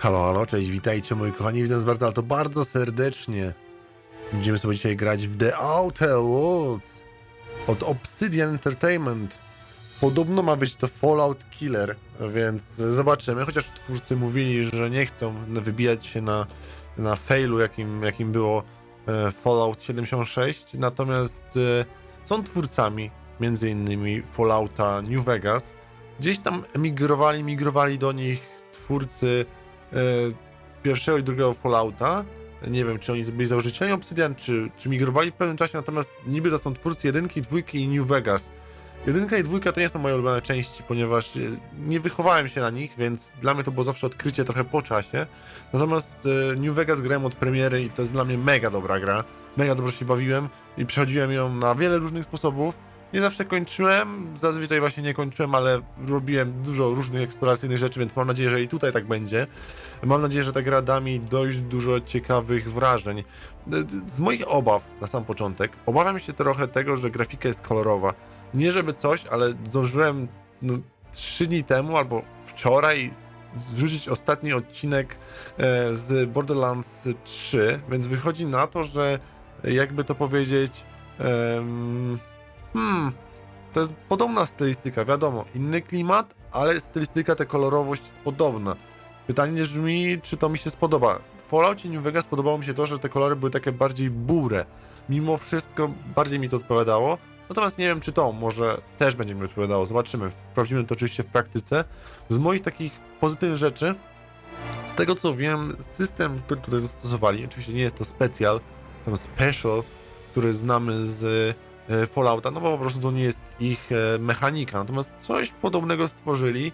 Halo, halo, cześć, witajcie moi kochani, witam ale to bardzo serdecznie. Będziemy sobie dzisiaj grać w The Outer Worlds od Obsidian Entertainment. Podobno ma być to Fallout Killer, więc zobaczymy, chociaż twórcy mówili, że nie chcą wybijać się na, na failu, jakim, jakim było e, Fallout 76, natomiast e, są twórcami między innymi Fallouta New Vegas. Gdzieś tam emigrowali, migrowali do nich twórcy pierwszego i drugiego Fallouta. Nie wiem, czy oni byli założycielami Obsidian, czy, czy migrowali w pewnym czasie, natomiast niby to są twórcy jedynki, dwójki i New Vegas. Jedynka i dwójka to nie są moje ulubione części, ponieważ e, nie wychowałem się na nich, więc dla mnie to było zawsze odkrycie trochę po czasie. Natomiast e, New Vegas grałem od premiery i to jest dla mnie mega dobra gra. Mega dobrze się bawiłem i przechodziłem ją na wiele różnych sposobów. Nie zawsze kończyłem, zazwyczaj właśnie nie kończyłem, ale robiłem dużo różnych eksploracyjnych rzeczy, więc mam nadzieję, że i tutaj tak będzie. Mam nadzieję, że ta gra da mi dość dużo ciekawych wrażeń. Z moich obaw na sam początek, obawiam się trochę tego, że grafika jest kolorowa. Nie żeby coś, ale zdążyłem no, 3 dni temu albo wczoraj wrzucić ostatni odcinek e, z Borderlands 3, więc wychodzi na to, że jakby to powiedzieć. em, Hmm, to jest podobna stylistyka, wiadomo, inny klimat, ale stylistyka, ta kolorowość jest podobna. Pytanie brzmi, czy to mi się spodoba. W Falloutie New Vegas podobało mi się to, że te kolory były takie bardziej burę. Mimo wszystko bardziej mi to odpowiadało. Natomiast nie wiem, czy to może też będzie mi odpowiadało. Zobaczymy. Sprawdzimy to oczywiście w praktyce. Z moich takich pozytywnych rzeczy, z tego co wiem, system, który tutaj zastosowali, oczywiście nie jest to specjal, to special, który znamy z Fallouta, no bo po prostu to nie jest ich e, mechanika. Natomiast coś podobnego stworzyli.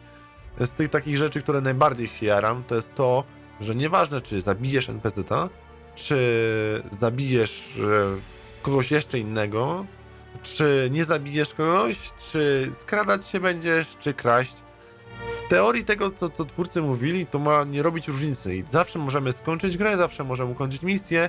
Z tych takich rzeczy, które najbardziej się jaram, to jest to, że nieważne czy zabijesz NPC-ta, czy zabijesz e, kogoś jeszcze innego, czy nie zabijesz kogoś, czy skradać się będziesz, czy kraść. W teorii tego, co, co twórcy mówili, to ma nie robić różnicy i zawsze możemy skończyć grę, zawsze możemy ukończyć misję,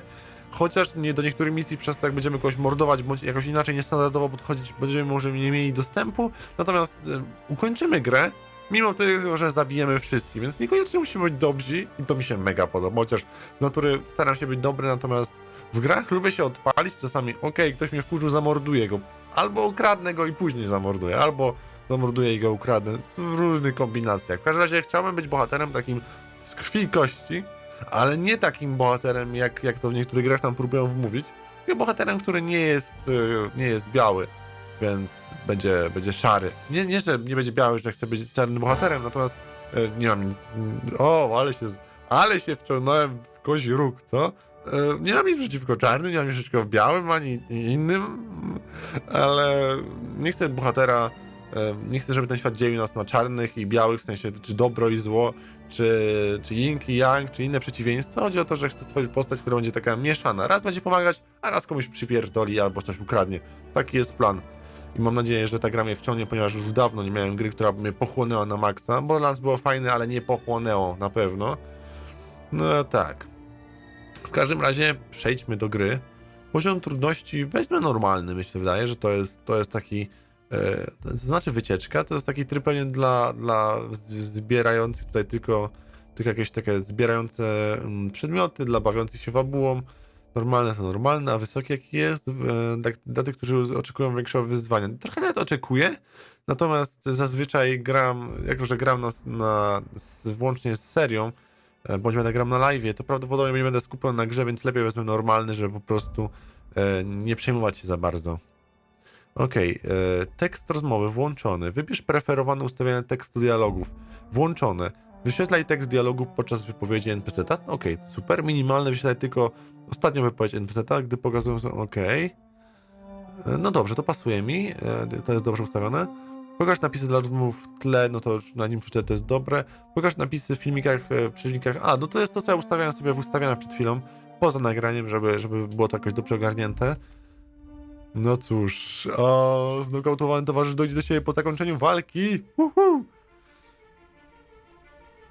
chociaż nie do niektórych misji przez to, jak będziemy kogoś mordować, bądź jakoś inaczej niestandardowo podchodzić, będziemy może nie mieli dostępu, natomiast e, ukończymy grę, mimo tego, że zabijemy wszystkich, więc niekoniecznie musimy być dobrzy i to mi się mega podoba, chociaż z natury staram się być dobry, natomiast w grach lubię się odpalić, czasami okej, ktoś mnie wkurzył, zamorduję go, albo ukradnę go i później zamorduję, albo zamorduję i go ukradnę, w różnych kombinacjach. W każdym razie chciałbym być bohaterem takim z krwi i kości, ale nie takim bohaterem, jak, jak to w niektórych grach tam próbują wmówić, tylko bohaterem, który nie jest, y, nie jest biały, więc będzie, będzie szary. Nie, nie, że nie będzie biały, że chce być czarnym bohaterem, natomiast y, nie mam nic... O, ale się, ale się wciągnąłem w kozi róg, co? Y, Nie mam nic przeciwko czarnym, nie mam nic przeciwko białym, ani innym, ale nie chcę bohatera, nie chcę, żeby ten świat dzielił nas na czarnych i białych, w sensie czy dobro i zło, czy, czy yin i yang, czy inne przeciwieństwa. Chodzi o to, że chcę stworzyć postać, która będzie taka mieszana. Raz będzie pomagać, a raz komuś przypierdoli albo coś ukradnie. Taki jest plan. I mam nadzieję, że ta gra mnie wciągnie, ponieważ już dawno nie miałem gry, która by mnie pochłonęła na maksa. Borderlands było fajne, ale nie pochłonęło na pewno. No tak. W każdym razie przejdźmy do gry. Poziom trudności weźmy normalny, myślę, wydaje, że to jest, to jest taki, to znaczy wycieczka, to jest taki tryb dla, dla zbierających tutaj tylko, tylko jakieś takie zbierające mm, przedmioty, dla bawiących się fabułą. Normalne są normalne, a wysokie jaki jest, e, tak, dla tych, którzy oczekują większego wyzwania. Trochę nawet oczekuję, natomiast zazwyczaj gram, jako że gram na, na, z, włącznie z serią, e, bądź będę gram na live, to prawdopodobnie nie będę skupiony na grze, więc lepiej wezmę normalny, żeby po prostu e, nie przejmować się za bardzo. Okej, e, tekst rozmowy włączony. Wybierz preferowane ustawienia tekstu dialogów. Włączone. Wyświetlaj tekst dialogu podczas wypowiedzi NPC-ta. Okej, to super. Minimalne wyświetlaj tylko ostatnią wypowiedź NPC-ta, gdy pokazują okej. E, No dobrze, to pasuje mi. E, To jest dobrze ustawione. Pokaż napisy dla rozmów w tle, no to już na nim przeczytać, to jest dobre. Pokaż napisy w filmikach, przy filmikach. A, no to jest to, co ja ustawiałem sobie w ustawieniach przed chwilą, poza nagraniem, żeby, żeby było to jakoś dobrze ogarnięte. No cóż, o, znokautowany towarzysz dojdzie do siebie po zakończeniu walki. Uhu!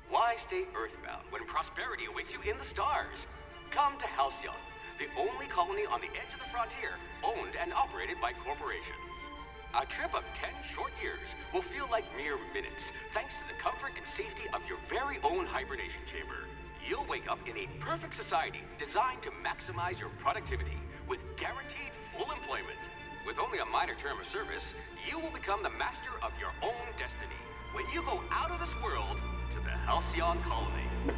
Why stay earthbound when prosperity awaits you in the stars? Come to Halcyon, the only colony on the edge of the frontier, owned and operated by corporations. a trip of 10 short years will feel like mere minutes thanks to the comfort and safety of your very own hibernation chamber. You'll wake up in a perfect society designed to maximize your productivity with guaranteed full employment. With only a minor term of service, you will become the master of your own destiny when you go out of this world to the Halcyon Colony.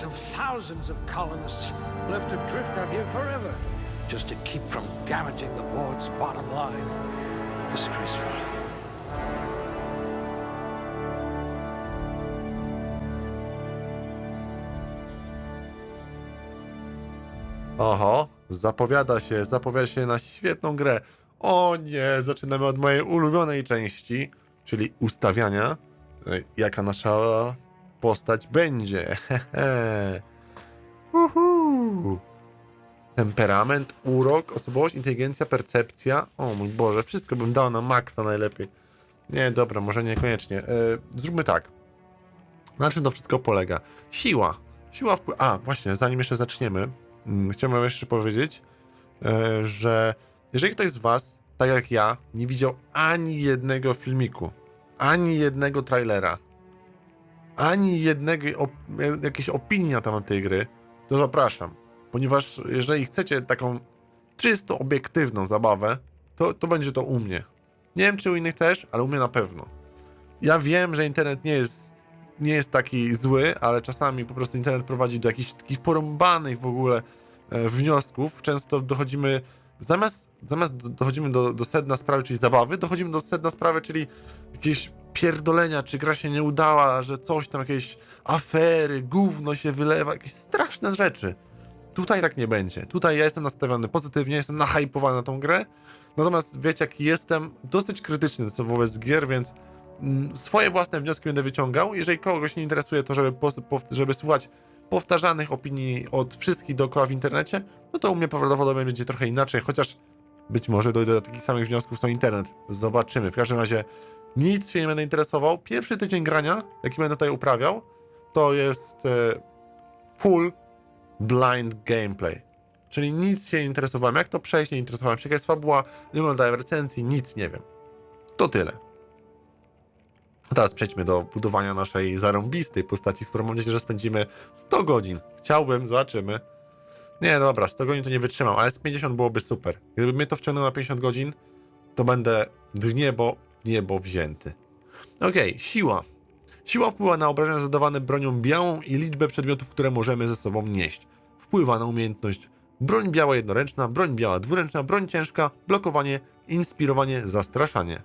Hundreds of thousands of colonists left adrift out here forever just to keep from damaging the board's bottom line. Disgraceful. Oho, zapowiada się, zapowiada się na świetną grę. O nie, zaczynamy od mojej ulubionej części, czyli ustawiania, jaka nasza postać będzie. Uhu. Temperament, urok, osobowość, inteligencja, percepcja. O mój Boże, wszystko bym dał na maksa najlepiej. Nie, dobra, może niekoniecznie. E, zróbmy tak. Na czym to wszystko polega? Siła. Siła wpływa. A, właśnie, zanim jeszcze zaczniemy, mm, chciałbym jeszcze powiedzieć, e, że jeżeli ktoś z Was, tak jak ja, nie widział ani jednego filmiku, ani jednego trailera, ani jednego op jakiejś opinii na temat tej gry, to zapraszam. Ponieważ jeżeli chcecie taką czysto obiektywną zabawę, to, to będzie to u mnie. Nie wiem, czy u innych też, ale u mnie na pewno. Ja wiem, że internet nie jest, nie jest taki zły, ale czasami po prostu internet prowadzi do jakichś takich porąbanych w ogóle e, wniosków. Często dochodzimy, zamiast, zamiast do- dochodzimy do, do sedna sprawy, czyli zabawy, dochodzimy do sedna sprawy, czyli jakieś pierdolenia, czy gra się nie udała, że coś tam, jakieś afery, gówno się wylewa, jakieś straszne rzeczy. Tutaj tak nie będzie. Tutaj ja jestem nastawiony pozytywnie, jestem nahypowany na tą grę. Natomiast wiecie, jak jestem dosyć krytyczny co wobec gier, więc mm, swoje własne wnioski będę wyciągał. Jeżeli kogoś nie interesuje to, żeby, żeby słuchać powtarzanych opinii od wszystkich dookoła w internecie, no to u mnie prawdopodobnie będzie trochę inaczej, chociaż być może dojdę do takich samych wniosków co internet. Zobaczymy. W każdym razie nic się nie będę interesował. Pierwszy tydzień grania, jaki będę tutaj uprawiał, to jest e, full blind gameplay. Czyli nic się nie interesowałem, jak to przejść, nie interesowałem się, jaka fabuła, nie oglądałem recenzji, nic nie wiem. To tyle. A teraz przejdźmy do budowania naszej zarąbistej postaci, z którą mam nadzieję, że spędzimy 100 godzin. Chciałbym, zobaczymy. Nie, dobra, 100 godzin to nie wytrzymam, ale z 50 byłoby super. Gdyby mnie to wciągnęło na 50 godzin, to będę w niebo, niebo wzięty. Okej, siła. Siła wpływa na obrażenia zadawane bronią białą i liczbę przedmiotów, które możemy ze sobą nieść. Wpływa na umiejętność broń biała jednoręczna, broń biała dwuręczna, broń ciężka, blokowanie, inspirowanie, zastraszanie.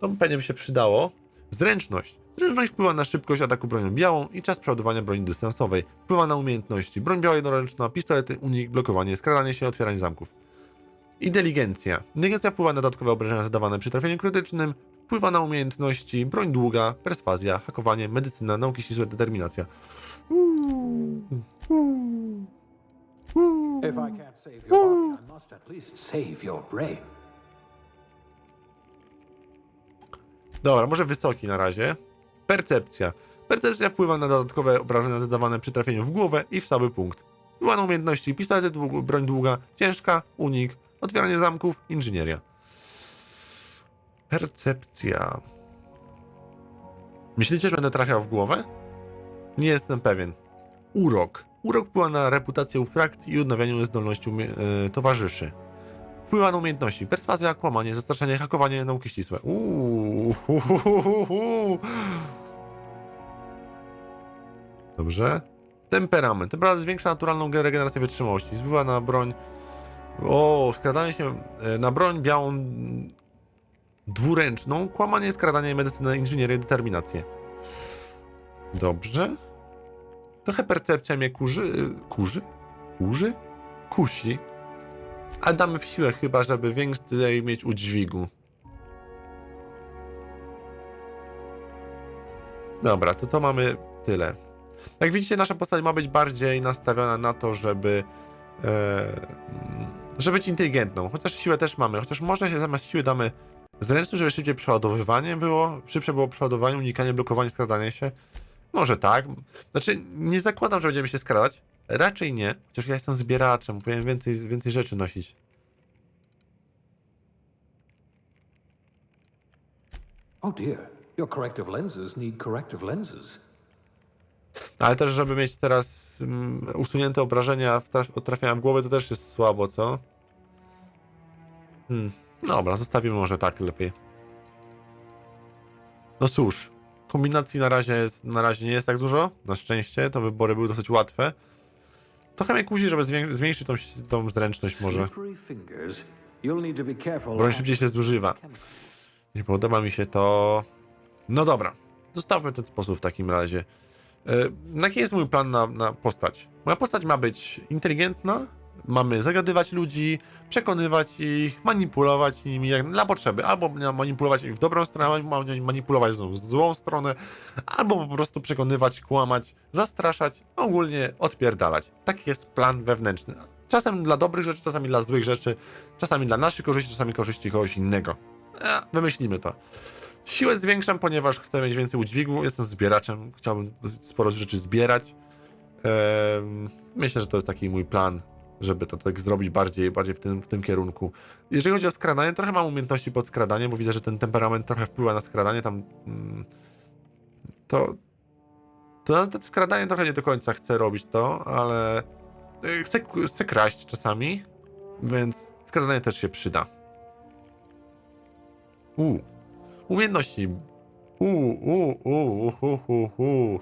To pewnie by się przydało. Zręczność. Zręczność wpływa na szybkość ataku bronią białą i czas przeładowania broni dystansowej. Wpływa na umiejętności broń biała jednoręczna, pistolety, unik, blokowanie, skradanie się, otwieranie zamków. Inteligencja. Inteligencja wpływa na dodatkowe obrażenia zadawane przy trafieniu krytycznym, wpływa na umiejętności broń długa, perswazja, hakowanie, medycyna, nauki ścisłe, determinacja. Uuu, uuu, uuu. If I can't save your body, I must at least save your brain. Dobra, może wysoki na razie. Percepcja. Percepcja wpływa na dodatkowe obrażenia zadawane przy trafieniu w głowę i w słaby punkt. Wpływa na umiejętności pistolety, dług, broń długa, ciężka, unik, otwieranie zamków, inżynieria. Percepcja. Myślicie, że będę trafiał w głowę? Nie jestem pewien. Urok. Urok wpływa na reputację frakcji i odnawianiu zdolności umie- e, towarzyszy. Wpływa na umiejętności. Perswazja, kłamanie, zastraszenie, hakowanie, nauki ścisłe. Uuu. Dobrze. Temperament. Temperament zwiększa naturalną ge- regenerację wytrzymałości. Zbywa na broń. O, skradanie się e, na broń białą dwuręczną. Kłamanie, skradanie, medycynę, inżynierię, determinację. Dobrze. Trochę percepcja mnie kurzy. y, Kurzy? Kurzy? Kusi. Ale damy w siłę chyba, żeby więcej mieć udźwigu. Dobra, to to mamy tyle. Jak widzicie, nasza postać ma być bardziej nastawiona na to, żeby e, żeby być inteligentną. Chociaż siłę też mamy. Chociaż może się zamiast siły damy zręczność, żeby szybciej przeładowywanie było, szybsze było przeładowanie, unikanie, blokowanie, skradanie się. Może tak. Znaczy, nie zakładam, że będziemy się skradać. Raczej nie. Chociaż ja jestem zbieraczem, powinien więcej, więcej rzeczy nosić. Oh dear, your corrective lenses need corrective lenses. Ale też, żeby mieć teraz mm, usunięte obrażenia traf- od trafienia w głowę, to też jest słabo, co? Hmm. Dobra, zostawimy może tak lepiej. No cóż, kombinacji na razie, jest, na razie nie jest tak dużo. Na szczęście, to wybory były dosyć łatwe. Trochę mnie kusi, żeby zmniejszyć tą, tą zręczność może. Broń szybciej się zużywa. Nie podoba mi się to. No dobra, zostawmy ten sposób w takim razie. E, Jaki jest mój plan na, na postać? Moja postać ma być inteligentna, mamy zagadywać ludzi, przekonywać ich, manipulować nimi jak dla potrzeby. Albo manipulować ich w dobrą stronę, manipulować w złą stronę, albo po prostu przekonywać, kłamać, zastraszać, ogólnie odpierdalać. Taki jest plan wewnętrzny. Czasem dla dobrych rzeczy, czasami dla złych rzeczy, czasami dla naszych korzyści, czasami korzyści kogoś innego. E, wymyślimy to. Siłę zwiększam, ponieważ chcę mieć więcej udźwigu. Jestem zbieraczem, chciałbym sporo rzeczy zbierać. Myślę, że to jest taki mój plan, żeby to tak zrobić bardziej, bardziej w, tym, w tym kierunku. Jeżeli chodzi o skradanie, trochę mam umiejętności pod skradanie, bo widzę, że ten temperament trochę wpływa na skradanie. Tam mm, to. To skradanie trochę nie do końca chcę robić to, ale y, chcę, chcę kraść czasami, więc skradanie też się przyda. U. Umiejętności. U, u, u, u, u, u, u.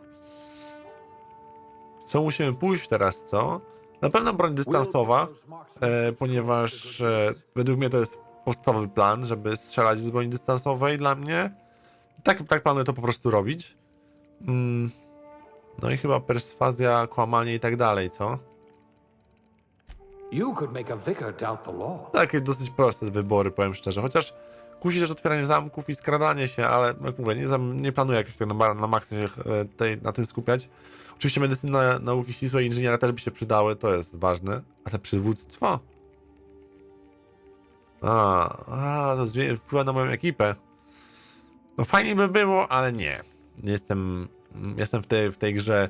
Co musimy pójść teraz, co? Na pewno broń dystansowa, e, ponieważ e, według mnie to jest podstawowy plan, żeby strzelać z broni dystansowej dla mnie. Tak, tak planuję to po prostu robić. Mm. No i chyba perswazja, kłamanie i tak dalej, co? You could make a vicar doubt the law. Takie dosyć proste wybory, powiem szczerze. Chociaż kusi też otwieranie zamków i skradanie się, ale jak mówię, nie, nie planuję jakoś tak na, na się e, tutaj, na tym skupiać. Oczywiście medycyna, nauki ścisłe i inżyniera też by się przydały, to jest ważne. Ale przywództwo? A, a to wpływa na moją ekipę. No fajnie by było, ale nie. Jestem, jestem w tej, w tej grze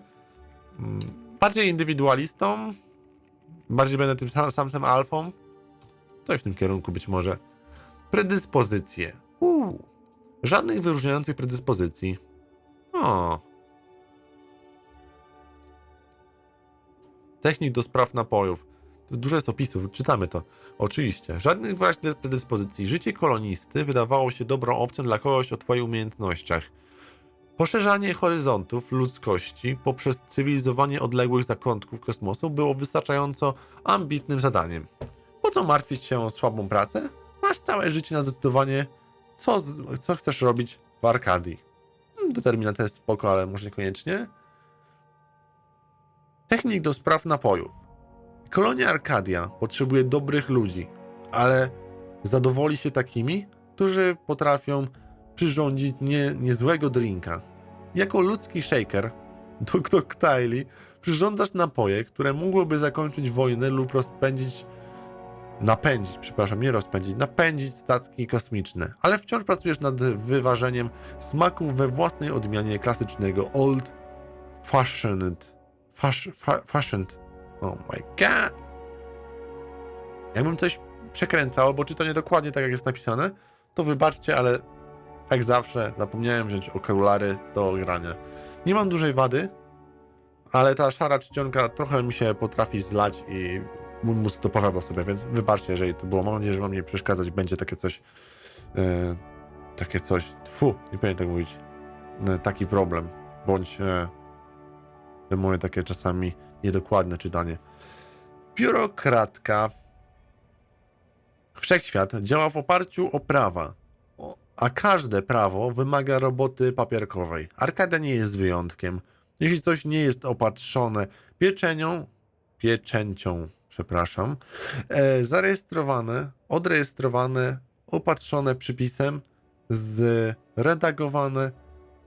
mm, bardziej indywidualistą, bardziej będę tym sam, samym alfą. I w tym kierunku być może. Predyspozycje. Uuu. Żadnych wyróżniających predyspozycji. O. Technik do spraw napojów. To dużo jest opisów, czytamy to. Oczywiście. Żadnych wyraźnych predyspozycji. Życie kolonisty wydawało się dobrą opcją dla kogoś o Twoich umiejętnościach. Poszerzanie horyzontów ludzkości poprzez cywilizowanie odległych zakątków kosmosu było wystarczająco ambitnym zadaniem. Po co martwić się o słabą pracę? Masz całe życie na zdecydowanie, co, co chcesz robić w Arkadii. Hmm, Determinacja jest spoko, ale może niekoniecznie. Technik do spraw napojów. Kolonia Arkadia potrzebuje dobrych ludzi, ale zadowoli się takimi, którzy potrafią przyrządzić nie, niezłego drinka. Jako ludzki shaker, Dr. Ktaili, przyrządzasz napoje, które mogłyby zakończyć wojnę lub rozpędzić napędzić, przepraszam, nie rozpędzić, napędzić statki kosmiczne, ale wciąż pracujesz nad wyważeniem smaków we własnej odmianie klasycznego old fashioned fash, fa, fashioned. Oh my god. Jakbym coś przekręcał, bo czytam niedokładnie tak jak jest napisane, to wybaczcie, ale jak zawsze zapomniałem wziąć okulary do grania. Nie mam dużej wady, ale ta szara czcionka trochę mi się potrafi zlać i mózg to powiada sobie, więc wybaczcie, jeżeli to było. Mam nadzieję, że wam nie przeszkadzać będzie takie coś, e, takie coś, fu, nie powinien tak mówić, e, taki problem, bądź e, te moje takie czasami niedokładne czytanie. Biurokratka. Wszechświat działa w oparciu o prawa, a każde prawo wymaga roboty papierkowej. Arkadia nie jest wyjątkiem. Jeśli coś nie jest opatrzone pieczenią, pieczęcią, przepraszam, e, zarejestrowane, odrejestrowane, opatrzone przypisem, zredagowane,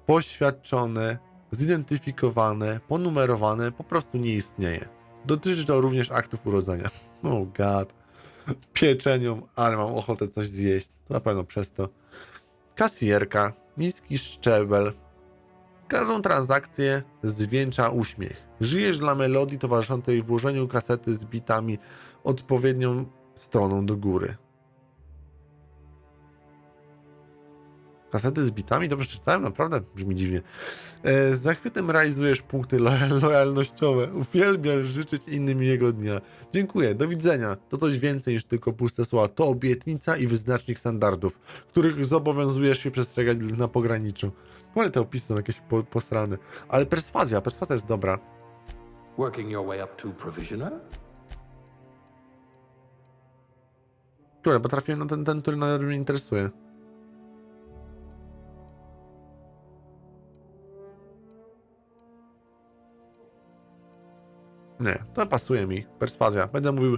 poświadczone, zidentyfikowane, ponumerowane, po prostu nie istnieje. Dotyczy to również aktów urodzenia. Oh god. Pieczenią, ale mam ochotę coś zjeść. To na pewno przez to. Kasjerka, niski szczebel. Każdą transakcję zwieńcza uśmiech. Żyjesz dla melodii towarzyszącej włożeniu kasety z bitami odpowiednią stroną do góry. Kasety z bitami? Dobrze przeczytałem? Naprawdę brzmi dziwnie. E, z zachwytem realizujesz punkty lo- lojalnościowe. Uwielbiasz życzyć innym miłego dnia. Dziękuję, do widzenia. To coś więcej niż tylko puste słowa. To obietnica i wyznacznik standardów, których zobowiązujesz się przestrzegać na pograniczu. Ale te opisy są jakieś po, posrane. Ale perswazja, perswazja jest dobra. Working your way up to provisioner? Które, bo trafiłem na ten, ten który najbardziej mnie interesuje. Nie, to pasuje mi. Perswazja. Będę mówił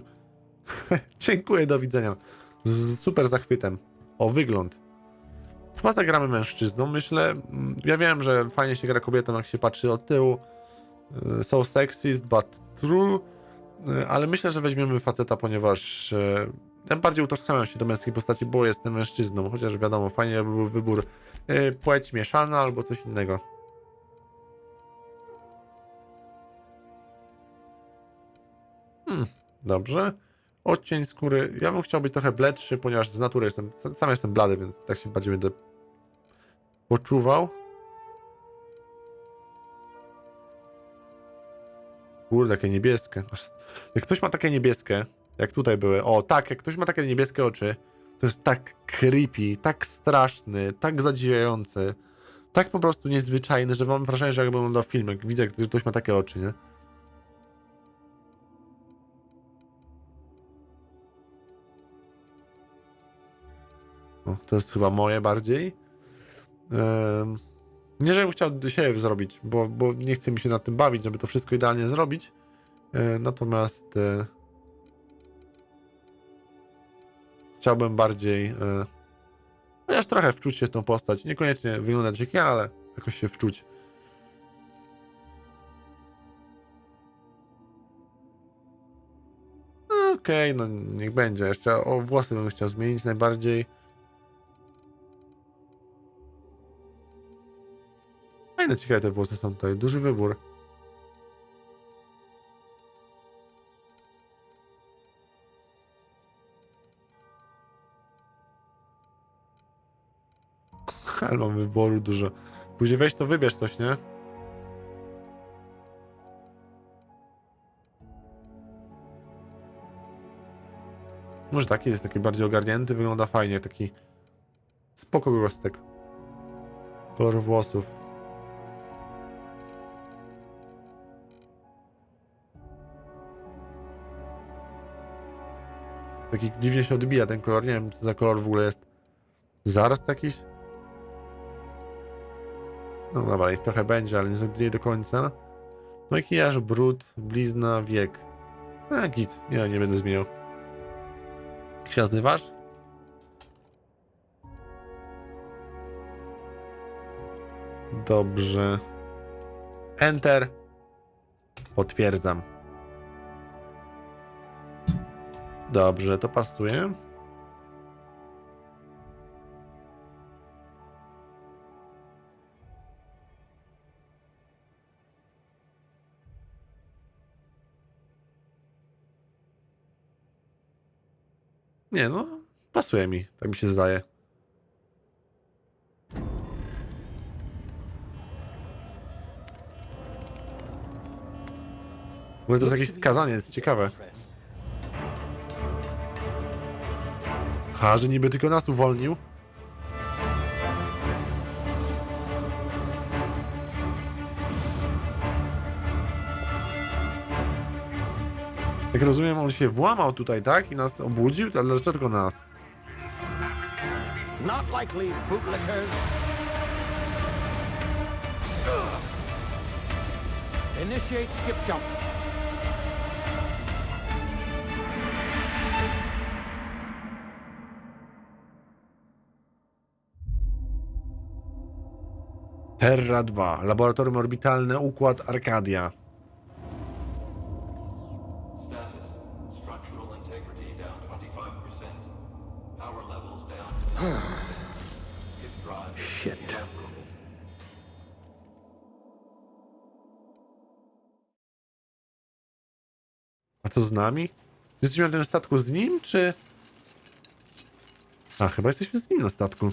dziękuję, do widzenia. Z super zachwytem. O, wygląd. Chyba zagramy mężczyzną, myślę. Mm, Ja wiem, że fajnie się gra kobietą, jak się patrzy od tyłu. Y, So sexist, but true. Y, Ale myślę, że weźmiemy faceta, ponieważ y, ja bardziej utożsamiam się do męskiej postaci, bo jestem mężczyzną. Chociaż wiadomo, fajnie jakby był wybór płeć mieszana albo coś innego. Hmm, dobrze. Odcień skóry. Ja bym chciał być trochę bledszy, ponieważ z natury jestem, sam jestem blady, więc tak się bardziej będę poczuwał. Kurde, jakie niebieskie. Jak ktoś ma takie niebieskie, jak tutaj były, o tak, jak ktoś ma takie niebieskie oczy, to jest tak creepy, tak straszny, tak zadziwiający, tak po prostu niezwyczajny, że mam wrażenie, że jakbym oglądał film, jak widzę, że ktoś ma takie oczy, nie? O, to jest chyba moje bardziej. Nie, żebym chciał siebie zrobić, bo, bo nie chce mi się nad tym bawić, żeby to wszystko idealnie zrobić. E, natomiast e, chciałbym bardziej e, chociaż trochę wczuć się w tą postać. Niekoniecznie wyglądać jak ja, ale jakoś się wczuć. Okej, no niech będzie. Jeszcze o włosy bym chciał zmienić najbardziej. Fajne, ciekawe te włosy są tutaj. Duży wybór. Ale mam wyboru dużo. Później weź to wybierz coś, nie? Może taki jest taki bardziej ogarnięty, wygląda fajnie, taki spoko gostek. Kolor włosów. Taki dziwnie się odbija ten kolor, nie wiem co za kolor w ogóle jest. Zaraz jakiś? No dobra, ich trochę będzie, ale nie, do końca. Makijaż, brud, blizna, wiek. A, git. Nie, nie będę zmieniał. Jak się nazywasz? Dobrze. Enter. Potwierdzam. Dobrze, to pasuje. Nie no, pasuje mi, tak mi się zdaje. Może to jest jakiś skazaniec, ciekawe. Aha, że niby tylko nas uwolnił. Jak rozumiem, on się włamał tutaj, tak? I nas obudził? Ale dlaczego tylko nas? Not likely, bootlickers. Initiate skip jump. Terra 2, laboratorium orbitalne, układ Arcadia. Status. Structural integrity down 25%. Power levels down. Skip drive. Shit. A co z nami? Jesteśmy na tym statku z nim, czy... A, chyba jesteśmy z nim na statku.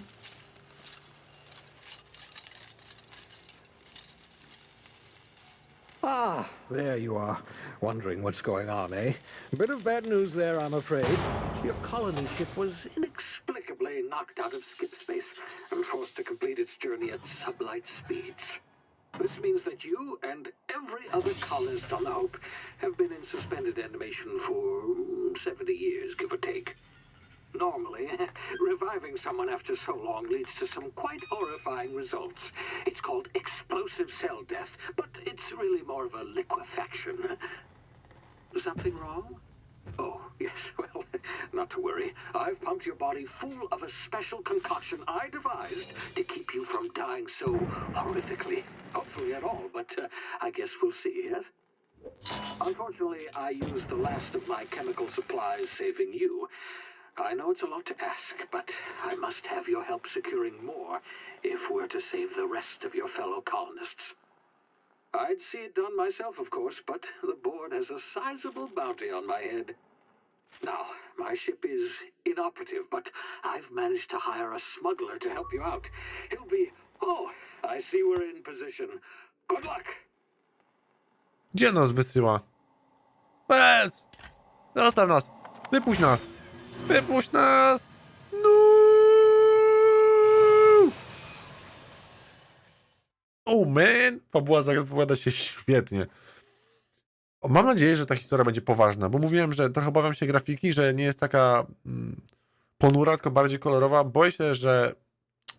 Ah, there you are. Wondering what's going on, eh? Bit of bad news there, I'm afraid. Your colony ship was inexplicably knocked out of skip space and forced to complete its journey at sublight speeds. This means that you and every other colonist on the Hope have been in suspended animation for mm, 70 years, give or take. Normally, reviving someone after so long leads to some quite horrifying results. It's called explosive cell death, but it's really more of a liquefaction. Something wrong? Oh, yes, well, not to worry. I've pumped your body full of a special concoction I devised to keep you from dying so horrifically. Hopefully at all, but uh, I guess we'll see, yes? Unfortunately, I used the last of my chemical supplies saving you. I know it's a lot to ask, but I must have your help securing more if we're to save the rest of your fellow colonists. I'd see it done myself, of course, but the board has a sizable bounty on my head. Now, my ship is inoperative, but I've managed to hire a smuggler to help you out. He'll be. Oh, I see we're in position. Good luck! Gdzie nas wysyła? Bez! Zostaw nas! Wypuść nas! Wypuść nas! No! Oh man! Fabuła zapowiada się świetnie. Mam nadzieję, że ta historia będzie poważna, bo mówiłem, że trochę obawiam się grafiki, że nie jest taka mm, ponura, tylko bardziej kolorowa. Boję się, że...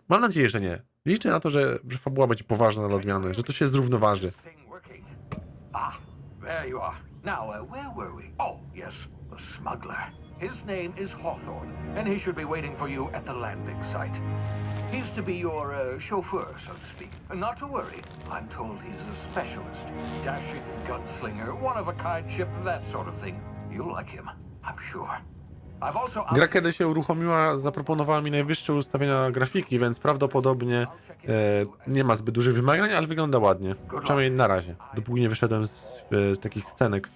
Mam nadzieję, że nie. Liczę na to, że, że fabuła będzie poważna na odmianę, że to się zrównoważy. Ah, there you are. Now, uh, where were we? Oh, yes, the smuggler. His name is Hawthorne, and he should be waiting for you at the landing site. He's to be your uh, chauffeur, so to speak. Not to worry. I'm told he's a specialist. Dashing gunslinger, one of a kind ship, that sort of thing. You'll like him, I'm sure. I've also... Gra kiedy się uruchomiła, zaproponowała mi najwyższe ustawienia grafiki, więc prawdopodobnie e, nie ma zbyt dużych wymagań, ale wygląda ładnie. Przynajmniej na razie, dopóki nie wyszedłem z, e, z takich scenek.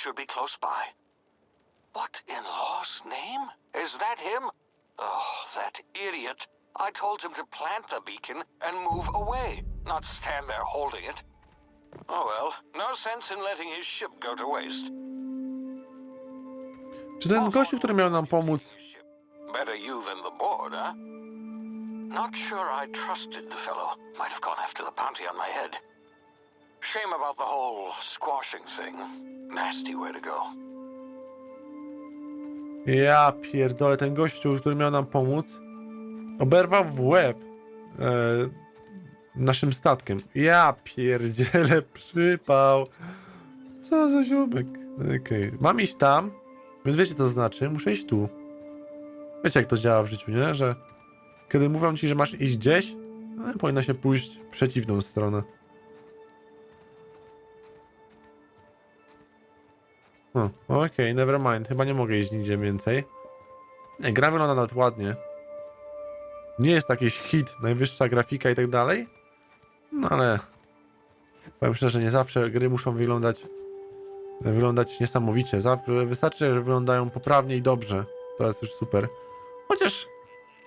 Should be close by. What in law's name? Is that him? Oh, that idiot. I told him to plant the beacon and move away, not stand there holding it. Oh well, no sense in letting his ship go to waste. Czy ten oh, gościu, który miał nam pomóc, Better you than the board, huh? Not sure I trusted the fellow. Might have gone after the bounty on my head. Shame about the whole squashing thing. Nasty way to go. ja pierdolę, ten gościu, który miał nam pomóc, oberwał w łeb e, naszym statkiem. Ja pierdzielę, przypał. Co za ziomek. Okej, mam iść tam, więc wiecie co to znaczy, muszę iść tu. Wiecie jak to działa w życiu, nie? Że kiedy mówią ci, że masz iść gdzieś, no, powinno się pójść w przeciwną stronę. No, okej, never mind. Chyba nie mogę iść nigdzie więcej. Nie, gra wygląda nawet ładnie. Nie jest jakiś hit, najwyższa grafika i tak dalej. No ale powiem szczerze, nie zawsze gry muszą wyglądać wyglądać niesamowicie. Wystarczy, że wyglądają poprawnie i dobrze. To jest już super. Chociaż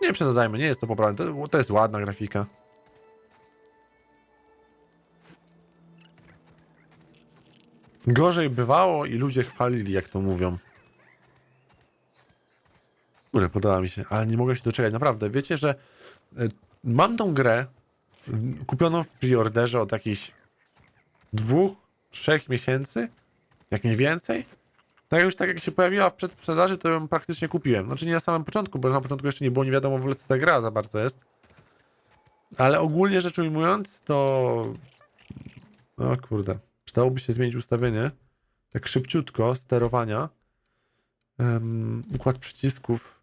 nie przesadzajmy, nie jest to poprawne. To, to jest ładna grafika. Gorzej bywało i ludzie chwalili, jak to mówią. Kurde, podoba mi się, ale nie mogę się doczekać. Naprawdę, wiecie, że y, mam tą grę kupioną w preorderze od jakichś dwóch, trzech miesięcy, jak nie więcej. Tak już tak jak się pojawiła w przedsprzedaży, to ją praktycznie kupiłem. Znaczy nie na samym początku, bo na początku jeszcze nie było nie wiadomo w ogóle co ta gra za bardzo jest. Ale ogólnie rzecz ujmując, to... No kurde. Przydałoby się zmienić ustawienie. Tak szybciutko, sterowania. Em, układ przycisków.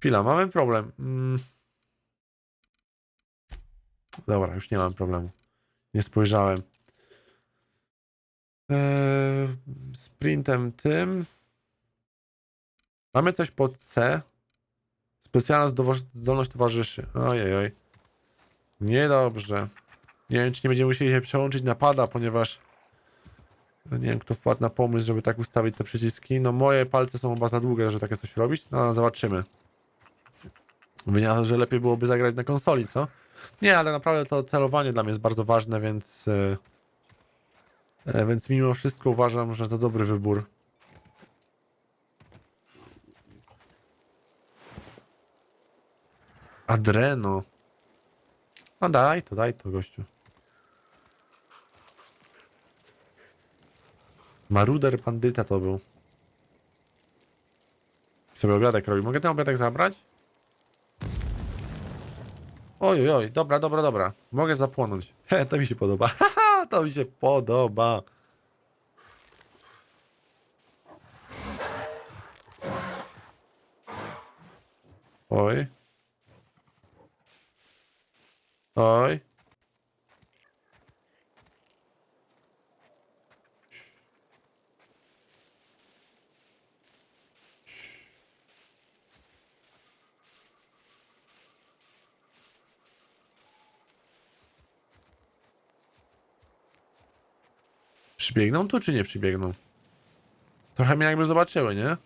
Chwila, mamy problem. Mm. Dobra, już nie mam problemu. Nie spojrzałem. Eee, sprintem tym. Mamy coś pod C. Specjalna zdolność towarzyszy. Ojej, oj. Niedobrze. Nie wiem, czy nie będziemy musieli się przełączyć na pada, ponieważ no nie wiem, kto wpadł na pomysł, żeby tak ustawić te przyciski. No moje palce są chyba za długie, żeby takie coś robić. No zobaczymy. Wynika, że lepiej byłoby zagrać na konsoli, co? Nie, ale naprawdę to celowanie dla mnie jest bardzo ważne, więc... e, e, Więc mimo wszystko uważam, że to dobry wybór. Adreno. No daj to, daj to, gościu. Maruder bandyta to był. Sobie obiadek robi. Mogę ten obiadek zabrać? Oj, oj, oj, dobra, dobra, dobra. Mogę zapłonąć. He, to mi się podoba. Haha, to mi się podoba. Oj. Oj. Przybiegną tu, czy nie przybiegną? Trochę mnie jakby zobaczyły, nie?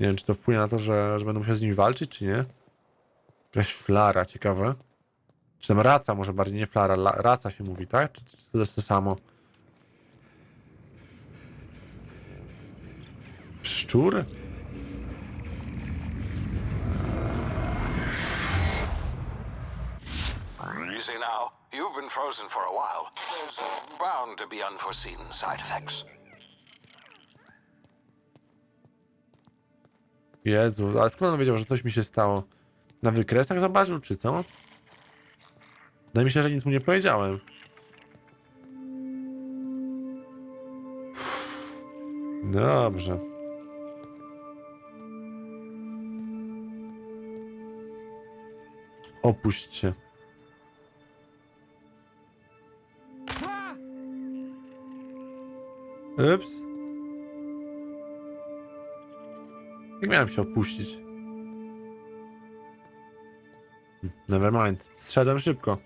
Nie wiem, czy to wpłynie na to, że, że będę musiał z nimi walczyć, czy nie? Jakaś flara, ciekawe. Czy tam raca, może bardziej nie flara, la, raca się mówi, tak? Czy, czy to jest to samo? Szczur? Easy now. You've been frozen for a while. There's bound to be unforeseen side effects. Jezu, ale skąd on wiedział, że coś mi się stało? Na wykresach zobaczył, czy co? Wydaje mi się, że nic mu nie powiedziałem. Uff. Dobrze. Opuść się. Ups. Jak miałem się opuścić? Nevermind. Zszedłem szybko.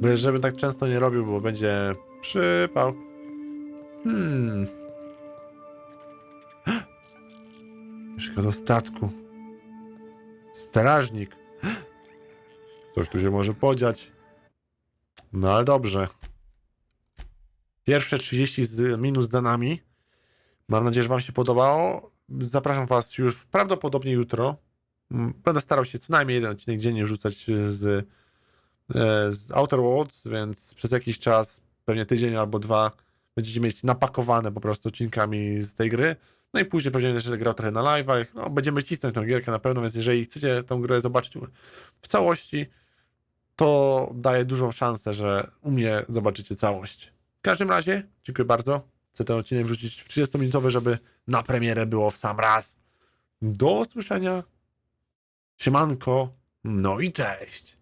Bo żebym tak często nie robił, bo będzie przypał. Hmm. Mieszka do statku. Strażnik. Coś tu się może podziać. No ale dobrze. Pierwsze 30 z, minut za nami. Mam nadzieję, że Wam się podobało. Zapraszam Was już prawdopodobnie jutro. Mm, Będę starał się co najmniej jeden odcinek dziennie rzucać z, e, z Outer Worlds, więc przez jakiś czas, pewnie tydzień albo dwa, będziecie mieć napakowane po prostu odcinkami z tej gry. No i później pewnie jeszcze grał trochę na live'ach. No, będziemy cisnąć tę gierkę na pewno, więc jeżeli chcecie tę grę zobaczyć w całości, to daję dużą szansę, że u mnie zobaczycie całość. W każdym razie, dziękuję bardzo. Chcę ten odcinek wrzucić w 30-minutowy, żeby na premierę było w sam raz. Do usłyszenia. Siemanko. No i cześć.